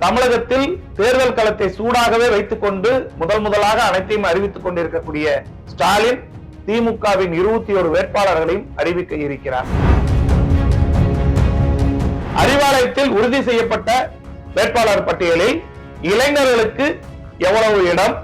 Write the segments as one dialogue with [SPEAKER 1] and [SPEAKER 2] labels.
[SPEAKER 1] தமிழகத்தில் தேர்தல் களத்தை சூடாகவே வைத்துக் கொண்டு முதல் முதலாக அனைத்தையும் அறிவித்துக் கொண்டிருக்கக்கூடிய ஸ்டாலின் திமுகவின் இருபத்தி ஒரு வேட்பாளர்களையும் அறிவிக்க இருக்கிறார். அறிவாலயத்தில் உறுதி செய்யப்பட்ட வேட்பாளர் பட்டியலில் இளைஞர்களுக்கு எவ்வளவு இடம்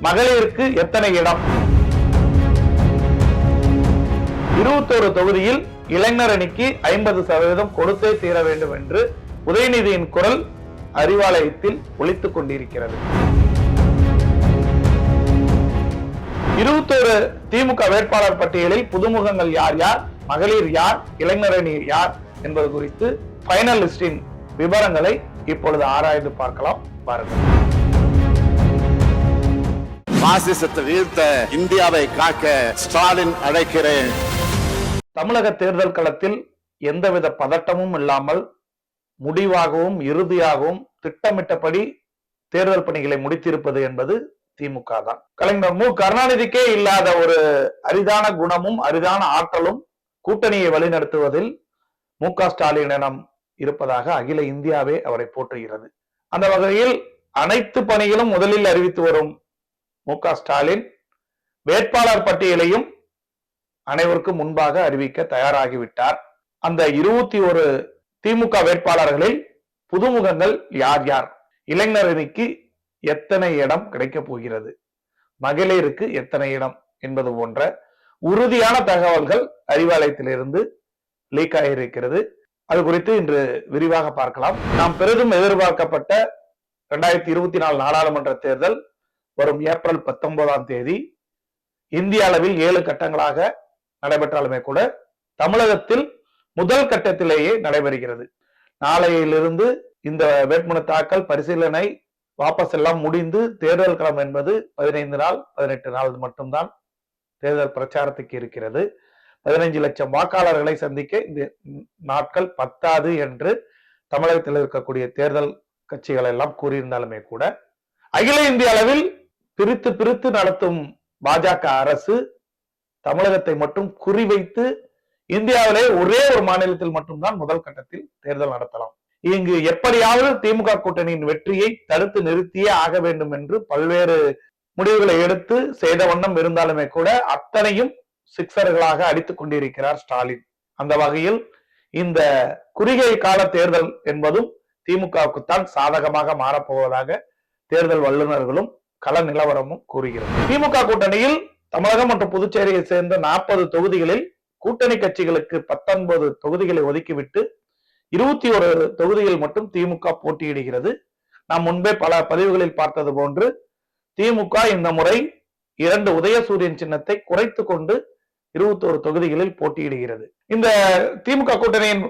[SPEAKER 1] மகளிருக்கு எத்தனை இடம்? இருபத்தோரு தொகுதியில் இளைஞர் அணிக்கு ஐம்பது சதவீதம் கொடுத்தே தீர வேண்டும் என்று உதயநிதியின் குரல் அறிவாலயத்தில் ஒலித்துக் கொண்டிருக்கிறது. இருபத்தோரு திமுக வேட்பாளர் பட்டியலில் புதுமுகங்கள் யார் யார் மகளிர் யார் இளைஞர் அணி யார் என்பது குறித்து ஃபைனல் லிஸ்டின் விவரங்களை இப்பொழுது ஆராய்ந்து பார்க்கலாம். பாருங்கள்.
[SPEAKER 2] பாசிசத்தை வீழ்த்த இந்தியாவை காக்க ஸ்டாலின் அழைக்கிறேன்.
[SPEAKER 1] தமிழக தேர்தல் களத்தில் எந்தவித பதட்டமும் இல்லாமல் முடிவாகவும் இறுதியாகவும் திட்டமிட்டபடி தேர்தல் பணிகளை முடித்திருப்பது என்பது திமுக தான் கலைஞர் மு. கருணாநிதிக்கே இல்லாத ஒரு அரிதான குணமும் அரிதான ஆற்றலும் கூட்டணியை வழிநடத்துவதில் மு. க. ஸ்டாலினிடம் இருப்பதாக அகில இந்தியாவே அவரை போற்றுகிறது. அந்த வகையில் அனைத்து பணிகளும் முதலில் அறிவித்து வரும் மு. க. ஸ்டாலின் வேட்பாளர் பட்டியலையும் அனைவருக்கும் முன்பாக அறிவிக்க தயாராகிவிட்டார். அந்த இருபத்தி ஒரு திமுக வேட்பாளர்களில் புதுமுகங்கள் யார் யார்? இளைஞரணிக்கு எத்தனை இடம் கிடைக்கப் போகிறது? மகளிருக்கு எத்தனை இடம் என்பது போன்ற உறுதியான தகவல்கள் அறிவாலயத்திலிருந்து லீக் ஆகியிருக்கிறது. அது குறித்து இன்று விரிவாக பார்க்கலாம். நாம் பெரிதும் எதிர்பார்க்கப்பட்ட இரண்டாயிரத்தி இருபத்தி நாலு நாடாளுமன்ற தேர்தல் வரும் ஏப்ரல் பத்தொன்பதாம் தேதி. இந்திய அளவில் ஏழு கட்டங்களாக நடைபெற்றாலுமே கூட தமிழகத்தில் முதல் கட்டத்திலேயே நடைபெறுகிறது. நாளையிலிருந்து இந்த வேட்புமனு தாக்கல் பரிசீலனை வாபஸ் எல்லாம் முடிந்து தேர்தல் களம் என்பது பதினைந்து நாள் பதினெட்டு நாள் மட்டும்தான் தேர்தல் பிரச்சாரத்துக்கு இருக்கிறது. பதினைஞ்சு லட்சம் வாக்காளர்களை சந்திக்க இந்த நாட்கள் பத்தாது என்று தமிழகத்தில் இருக்கக்கூடிய தேர்தல் கட்சிகள் எல்லாம் கூறியிருந்தாலுமே கூட அகில இந்திய அளவில் பிரித்து பிரித்து நடத்தும் பாஜக அரசு தமிழகத்தை மட்டும் குறிவைத்து இந்தியாவிலே ஒரே ஒரு மாநிலத்தில் மட்டும்தான் முதல் கட்டத்தில் தேர்தல் நடத்தலாம். இங்கு எப்படியாவது திமுக கூட்டணியின் வெற்றியை தடுத்து நிறுத்தியே ஆக வேண்டும் என்று பல்வேறு முடிவுகளை எடுத்து செய்த வண்ணம் இருந்தாலுமே கூட அத்தனையும் சிக்ஸர்களாக அடித்துக் கொண்டிருக்கிறார் ஸ்டாலின். அந்த வகையில் இந்த குறுகிய கால தேர்தல் என்பதும் திமுகவுக்குத்தான் சாதகமாக மாறப்போவதாக தேர்தல் வல்லுநர்களும் கள நிலவரமும் கூறுகிறது. திமுக கூட்டணியில் தமிழகம் மற்றும் புதுச்சேரியை சேர்ந்த நாற்பது தொகுதிகளில் கூட்டணி கட்சிகளுக்கு பத்தொன்பது தொகுதிகளை ஒதுக்கிவிட்டு இருபத்தி ஒரு தொகுதிகள் மட்டும் திமுக போட்டியிடுகிறது. நாம் முன்பே பல பதிவுகளில் பார்த்தது போன்று திமுக இந்த முறை இரண்டு உதயசூரியன் சின்னத்தை குறைத்து கொண்டு இருபத்தி ஒரு தொகுதிகளில் போட்டியிடுகிறது. இந்த திமுக கூட்டணியின்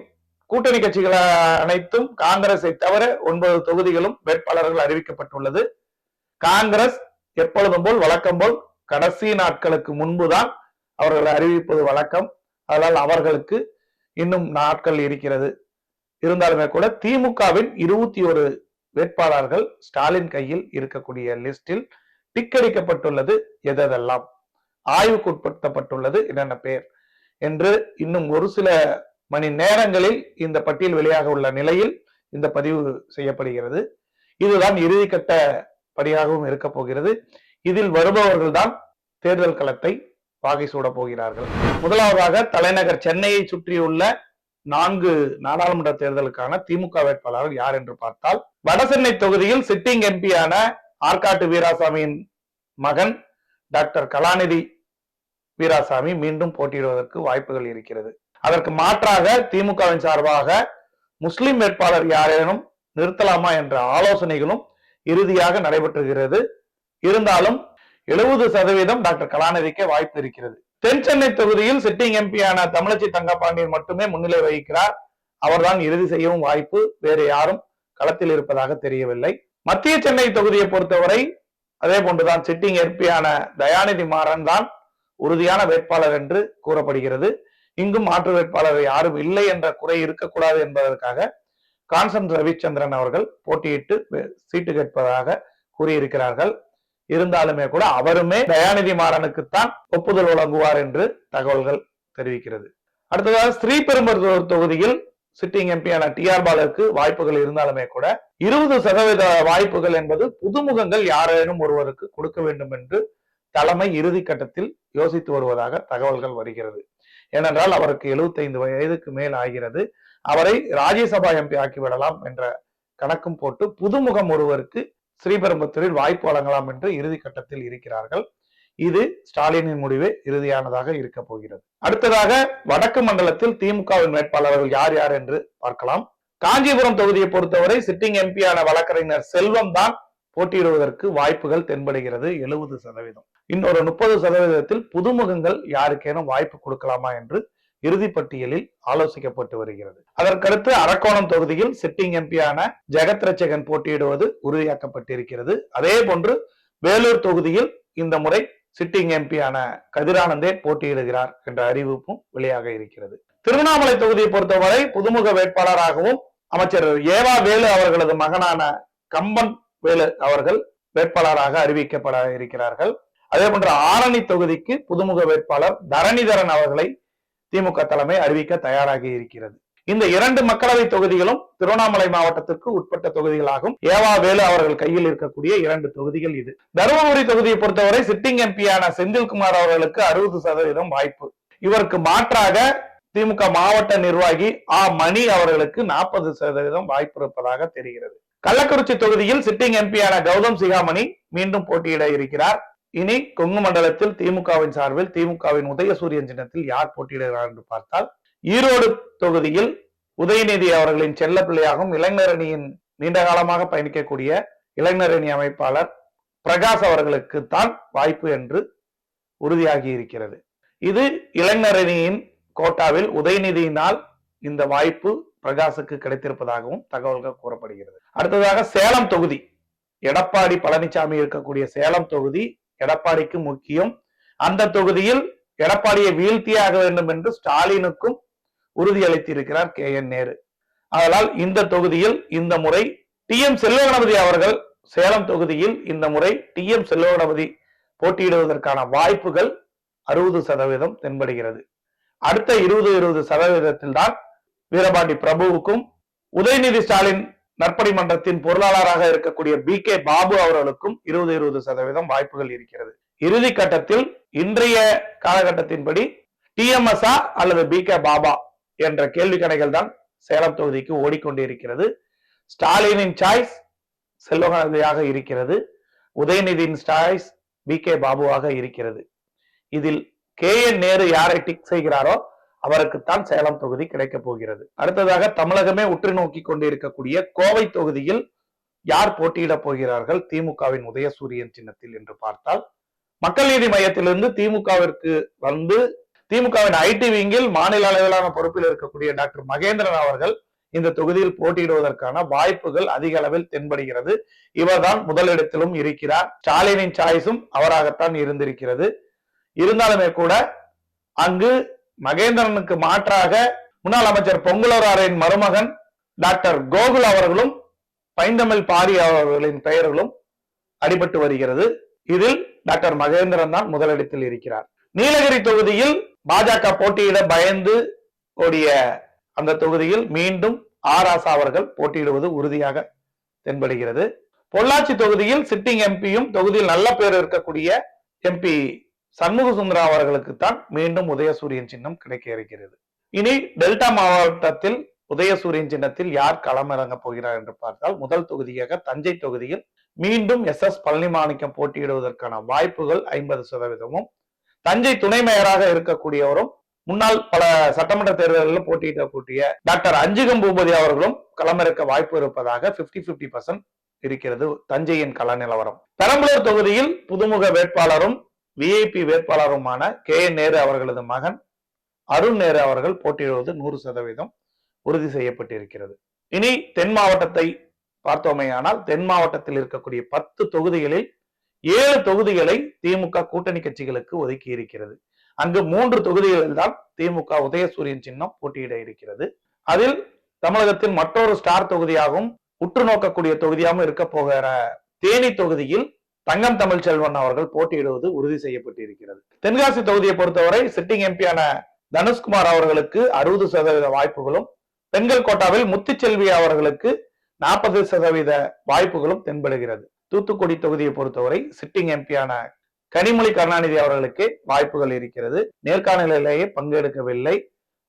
[SPEAKER 1] கூட்டணி கட்சிகள் அனைத்தும் காங்கிரஸை தவிர ஒன்பது தொகுதிகளும் வேட்பாளர்கள் அறிவிக்கப்பட்டுள்ளது. காங்கிரஸ் எப்பொழுதும் போல் வழக்கம் போல் கடைசி நாட்களுக்கு முன்புதான் அவர்கள் அறிவிப்பது வழக்கம். அதனால் அவர்களுக்கு இன்னும் நாட்கள் இருக்கிறது. இருந்தாலுமே கூட திமுகவின் இருபத்தி ஒரு வேட்பாளர்கள் ஸ்டாலின் கையில் இருக்கக்கூடிய லிஸ்டில் டிக்கடிக்கப்பட்டுள்ளது எதெல்லாம் ஆய்வுக்குட்படுத்தப்பட்டுள்ளது என்னென்ன பேர்? என்று இன்னும் ஒரு சில மணி நேரங்களில் இந்த பட்டியல் வெளியாக உள்ள நிலையில் இந்த பதிவு செய்யப்படுகிறது. இதுதான் இறுதிக்கட்ட படியாகவும் இருக்க போகிறது இதில் வருபவர்கள்தான் தேர்தல் களத்தை பாகை சூட போகிறார்கள். முதலாவதாக தலைநகர் சென்னையை சுற்றியுள்ள நான்கு நாடாளுமன்ற தேர்தலுக்கான திமுக வேட்பாளர்கள் யார் என்று பார்த்தால் வடசென்னை தொகுதியில் சிட்டிங் எம்பியான ஆற்காட்டு வீராசாமியின் மகன் டாக்டர் கலாநிதி வீராசாமி மீண்டும் போட்டியிடுவதற்கு வாய்ப்புகள் இருக்கிறது. அதற்கு மாற்றாக திமுகவின் சார்பாக முஸ்லிம் வேட்பாளர் யாரேனும் நிறுத்தலாமா என்ற ஆலோசனைகளும் இறுதியாக நடைபெற்றுகிறது. இருந்தாலும் எழுபது சதவீதம் டாக்டர் கலாநிதிக்கே வாய்ப்பு இருக்கிறது. தென் சென்னை தொகுதியில் சிட்டிங் எம்பியான தமிழச்சி தங்கப்பாண்டியன் மட்டுமே முன்னிலை வகிக்கிறார். அவர்தான் இறுதி செய்யவும் வாய்ப்பு வேறு யாரும் களத்தில் இருப்பதாக தெரியவில்லை. மத்திய சென்னை தொகுதியை பொறுத்தவரை அதே போன்றுதான் சிட்டிங் எம்பியான தயாநிதி மாறன் தான் உறுதியான வேட்பாளர் என்று கூறப்படுகிறது. இங்கும் மாற்று வேட்பாளர் யாரும் இல்லை என்ற குறை இருக்கக்கூடாது என்பதற்காக கான்சன் ரவிச்சந்திரன் அவர்கள் போட்டியிட்டு சீட்டு கேட்பதாக கூறியிருக்கிறார்கள். இருந்தாலுமே கூட அவருமே தயாநிதி மாறனுக்குத்தான் ஒப்புதல் வழங்குவார் என்று தகவல்கள் தெரிவிக்கிறது. அடுத்ததாக ஸ்ரீபெரும்புதூர் தொகுதியில் சிட்டிங் எம்பியான டிஆர் பாலருக்கு வாய்ப்புகள் இருந்தாலுமே கூட இருபது சதவீத வாய்ப்புகள் என்பது புதுமுகங்கள் யாரேனும் ஒருவருக்கு கொடுக்க வேண்டும் என்று தலைமை இறுதி கட்டத்தில் யோசித்து வருவதாக தகவல்கள் வருகிறது. ஏனென்றால் அவருக்கு 75 வயதுக்கு மேல் ஆகிறது. அவரை ராஜ்யசபா எம்பி ஆக்கிவிடலாம் என்ற கணக்கும் போட்டு புதுமுகம் ஒருவருக்கு ஸ்ரீபெரும்புத்தூரில் வாய்ப்பு வழங்கலாம் என்று இறுதி கட்டத்தில் இருக்கிறார்கள். இது ஸ்டாலினின் முடிவு இறுதியானதாக இருக்க போகிறது. அடுத்ததாக வடக்கு மண்டலத்தில் திமுகவின் வேட்பாளர்கள் யார் யார் என்று பார்க்கலாம். காஞ்சிபுரம் தொகுதியை பொறுத்தவரை சிட்டிங் எம்பியான வழக்கறிஞர் செல்வம் தான் போட்டியிடுவதற்கு வாய்ப்புகள் தென்படுகிறது எழுபது சதவீதம். இன்னொரு முப்பது சதவீதத்தில் புதுமுகங்கள் யாருக்கேனும் வாய்ப்பு கொடுக்கலாமா என்று இறுதி பட்டியலில் ஆலோசிக்கப்பட்டு வருகிறது. அதற்கடுத்து அரக்கோணம் தொகுதியில் சிட்டிங் எம்பியான ஜெகத்ரட்சகன் போட்டியிடுவது உறுதியாக்கப்பட்டிருக்கிறது. அதே போன்று வேலூர் தொகுதியில் இந்த முறை சிட்டிங் எம்பியான கதிரானந்தே போட்டியிடுகிறார் என்ற அறிவிப்பும் வெளியாக இருக்கிறது. திருவண்ணாமலை தொகுதியை பொறுத்தவரை புதுமுக வேட்பாளராகவும் அமைச்சர் ஏவா வேலு அவர்களது மகனான கம்பன் வேலு அவர்கள் வேட்பாளராக அறிவிக்கப்பட இருக்கிறார்கள். அதே போன்ற ஆரணி தொகுதிக்கு புதுமுக வேட்பாளர் தரணிதரன் அவர்களை திமுக தலைமை அறிவிக்க தயாராகி இருக்கிறது. இந்த இரண்டு மக்களவை தொகுதிகளும் திருவண்ணாமலை மாவட்டத்திற்கு உட்பட்ட தொகுதிகளாகும். ஏவா வேலு அவர்கள் கையில் இருக்கக்கூடிய இரண்டு தொகுதிகள் இது. தருமபுரி தொகுதியை பொறுத்தவரை சிட்டிங் எம்பியான செந்தில்குமார் அவர்களுக்கு அறுபது சதவீதம் வாய்ப்பு. இவருக்கு மாற்றாக திமுக மாவட்ட நிர்வாகி ஆ. மணி அவர்களுக்கு நாற்பது சதவீதம் வாய்ப்பு இருப்பதாக தெரிகிறது. கள்ளக்குறிச்சி தொகுதியில் சிட்டிங் எம்பியான கௌதம் சிகாமணி மீண்டும் போட்டியிட இருக்கிறார். இனி கொங்கு மண்டலத்தில் திமுகவின் சார்பில் திமுகவின் உதயசூரியன் சின்னத்தில் யார் போட்டியிடுகிறார் என்று பார்த்தால் ஈரோடு தொகுதியில் உதயநிதி அவர்களின் செல்ல பிள்ளையாகவும் இளைஞர் அணியின் நீண்ட காலமாக பயணிக்கக்கூடிய இளைஞர் அணி அமைப்பாளர் பிரகாஷ் அவர்களுக்கு தான் வாய்ப்பு என்று உறுதியாகி இருக்கிறது. இது இளைஞர் அணியின் கோட்டாவில் உதயநிதியினால் இந்த வாய்ப்பு பிரகாசுக்கு கிடைத்திருப்பதாகவும் தகவல்கள் கூறப்படுகிறது. அடுத்ததாக சேலம் தொகுதி எடப்பாடி பழனிசாமி இருக்கக்கூடிய சேலம் தொகுதி எடப்பாடிக்கு முக்கியம். அந்த தொகுதியில் எடப்பாடியை வீழ்த்தியாக வேண்டும் என்று ஸ்டாலினுக்கும் உறுதியளித்திருக்கிறார் கே என் நேரு. அதனால் இந்த தொகுதியில் இந்த முறை டி எம் செல்வகணபதி அவர்கள் சேலம் தொகுதியில் இந்த முறை டி எம் செல்வகணபதி போட்டியிடுவதற்கான வாய்ப்புகள் அறுபது சதவீதம் தென்படுகிறது. அடுத்த இருபது இருபது சதவீதத்தில் தான் வீரபாண்டி பிரபுவுக்கும் உதயநிதி ஸ்டாலின் நற்பணி மன்றத்தின் பொருளாளராக இருக்கக்கூடிய பி கே பாபு அவர்களுக்கும் இருபது இருபது சதவீதம் வாய்ப்புகள் இருக்கிறது. இறுதி கட்டத்தில் இன்றைய காலகட்டத்தின்படி டிஎம்எஸ்ஆ அல்லது பி கே பாபா என்ற கேள்வி கணைகள் தான் சேலம் தொகுதிக்கு ஓடிக்கொண்டிருக்கிறது. ஸ்டாலினின் சாய்ஸ் செல்வகணதியாக இருக்கிறது. உதயநிதியின் சாய்ஸ் பி கே பாபுவாக இருக்கிறது. இதில் கே என் நேரு யாரை டிக் செய்கிறாரோ அவருக்குத்தான் சேலம் தொகுதி கிடைக்க போகிறது. அடுத்ததாக தமிழகமே உற்று நோக்கி கொண்டிருக்கக்கூடிய கோவை தொகுதியில் யார் போட்டியிடப் போகிறார்கள்? திமுகவின் உதயசூரியன் சின்னத்தில் என்று பார்த்தால் மக்கள் நீதி மையத்திலிருந்து திமுகவிற்கு வந்து திமுகவின் ஐடி விங்கில் மாநில அளவிலான பொறுப்பில் இருக்கக்கூடிய டாக்டர் மகேந்திரன் அவர்கள் இந்த தொகுதியில் போட்டியிடுவதற்கான வாய்ப்புகள் அதிக அளவில் தென்படுகிறது. இவர்தான் முதலிடத்திலும் இருக்கிறார். ஸ்டாலினின் சாய்ஸும் அவராகத்தான் இருந்திருக்கிறது. இருந்தாலுமே கூட அங்கு மகேந்திரனுக்கு மாற்றாக முன்னாள் அமைச்சர் பொங்குலராரின் மருமகன் டாக்டர் கோகுல் அவர்களும் பைந்தமிழ் பாரி அவர்களின் பெயர்களும் அடிபட்டு வருகிறது. இதில் டாக்டர் மகேந்திரன் தான் முதலிடத்தில் இருக்கிறார். நீலகிரி தொகுதியில் பாஜக போட்டியிட பயந்து ஓடிய அந்த தொகுதியில் மீண்டும் ஆர் ஆசா அவர்கள் போட்டியிடுவது உறுதியாக தென்படுகிறது. பொள்ளாச்சி தொகுதியில் சிட்டிங் எம்பியும் தொகுதியில் நல்ல பேர் இருக்கக்கூடிய எம்பி சண்முக சுந்தரா அவர்களுக்கு தான் மீண்டும் உதயசூரியன் சின்னம் கிடைக்க இருக்கிறது. இனி டெல்டா மாவட்டத்தில் உதயசூரியன் சின்னத்தில் யார் களமிறங்க போகிறார் என்று பார்த்தால் முதல் தொகுதியாக தஞ்சை தொகுதியில் மீண்டும் எஸ் எஸ் பழனிமாணிக்கம் போட்டியிடுவதற்கான வாய்ப்புகள் ஐம்பது சதவீதமும் தஞ்சை துணை மேயராக இருக்கக்கூடியவரும் முன்னாள் பல சட்டமன்ற தேர்தல்களில் போட்டியிடக்கூடிய டாக்டர் அஞ்சுகம் பூபதி அவர்களும் களமிறக்க வாய்ப்பு இருப்பதாக 50 50% பர்சன்ட் இருக்கிறது தஞ்சையின் கள நிலவரம். பெரம்பலூர் தொகுதியில் புதுமுக வேட்பாளரும் விஐபி வேட்பாளருமான கே. என் நேரு அவர்களது மகன் அருண் நேரு அவர்கள் போட்டியிடுவது நூறு சதவீதம் உறுதி செய்யப்பட்டிருக்கிறது. இனி தென் மாவட்டத்தை பார்த்தோமேயானால் தென் மாவட்டத்தில் இருக்கக்கூடிய பத்து தொகுதிகளில் ஏழு தொகுதிகளை திமுக கூட்டணி கட்சிகளுக்கு ஒதுக்கி இருக்கிறது. அங்கு மூன்று தொகுதிகளில் தான் திமுக உதயசூரியன் சின்னம் போட்டியிட இருக்கிறது. அதில் தமிழகத்தின் மற்றொரு ஸ்டார் தொகுதியாகவும் உற்று நோக்கக்கூடிய தொகுதியாகவும் இருக்க போகிற தேனி தொகுதியில் தங்கம் தமிழ் செல்வன் அவர்கள் போட்டியிடுவது உறுதி செய்யப்பட்டிருக்கிறது. தென்காசி தொகுதியை பொறுத்தவரை சிட்டிங் எம்பியான தனுஷ்குமார் அவர்களுக்கு அறுபது சதவீத வாய்ப்புகளும் பெண்கள் கோட்டாவில் முத்துச்செல்வி அவர்களுக்கு நாற்பது சதவீத வாய்ப்புகளும் தென்படுகிறது. தூத்துக்குடி தொகுதியை பொறுத்தவரை சிட்டிங் எம்பியான கனிமொழி கருணாநிதி அவர்களுக்கு வாய்ப்புகள் இருக்கிறது. நேர்காணலிலேயே பங்கெடுக்கவில்லை.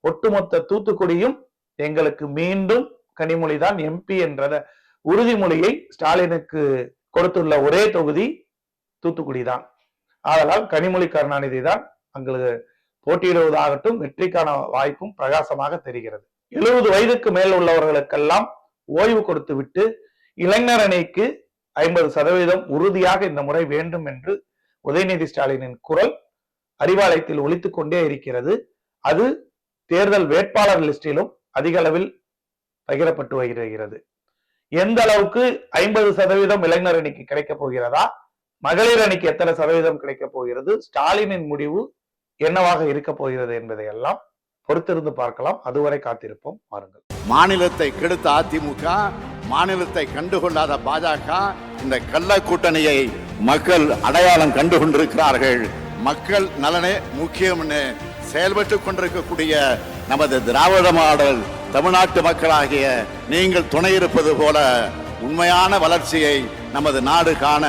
[SPEAKER 1] ஒட்டுமொத்த தூத்துக்குடியும் எங்களுக்கு மீண்டும் கனிமொழி தான் எம்பி என்ற உறுதிமொழியை ஸ்டாலினுக்கு கொடுத்துள்ள ஒரே தொகுதி தூத்துக்குடி தான். ஆதலால் கனிமொழி கருணாநிதி தான் அங்களுக்கு போட்டியிடுவதாகட்டும் வெற்றிக்கான வாய்ப்பும் பிரகாசமாக தெரிகிறது. எழுபது வயதுக்கு மேல் உள்ளவர்களுக்கெல்லாம் ஓய்வு கொடுத்து விட்டு இளைஞர் அணிக்கு ஐம்பது சதவீதம் உறுதியாக இந்த முறை வேண்டும் என்று உதயநிதி ஸ்டாலினின் குரல் அறிவாலயத்தில் ஒழித்து கொண்டே இருக்கிறது. அது தேர்தல் வேட்பாளர் லிஸ்டிலும் அதிக அளவில் பகிரப்பட்டு வருகிறது. எந்த அளவுக்கு ஐம்பது சதவீதம் இளைஞர் அணிக்கு கிடைக்கப் போகிறதா? மகளிர் அணிக்கு எத்தனை சதவீதம் கிடைக்கப் போகிறது? ஸ்டாலினின் முடிவு என்னவாக இருக்க போகிறது என்பதை எல்லாம் பொறுத்திருந்து பார்க்கலாம். அதுவரை காத்திருப்போம். வாருங்கள்.
[SPEAKER 2] மாநிலத்தை கெடுத்த அதிமுக மாநிலத்தை கண்டுகொள்ளாத பாஜக இந்த கள்ள கூட்டணியை மக்கள் அடையாளம் கண்டு கொண்டிருக்கிறார்கள் மக்கள் நலனே முக்கியம்னு செயல்பட்டு கொண்டிருக்கக்கூடிய நமது திராவிட மாடல் தமிழ்நாட்டு மக்களாகிய நீங்கள் துணை இருப்பது போல உண்மையான வளர்ச்சியை நமது நாடு காண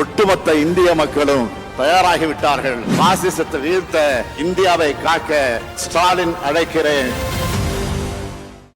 [SPEAKER 2] ஒட்டுமொத்த இந்திய மக்களும் தயாராகிவிட்டார்கள். பாசிசத்தை வீழ்த்த இந்தியாவை காக்க ஸ்டாலின் அழைக்கிறேன்.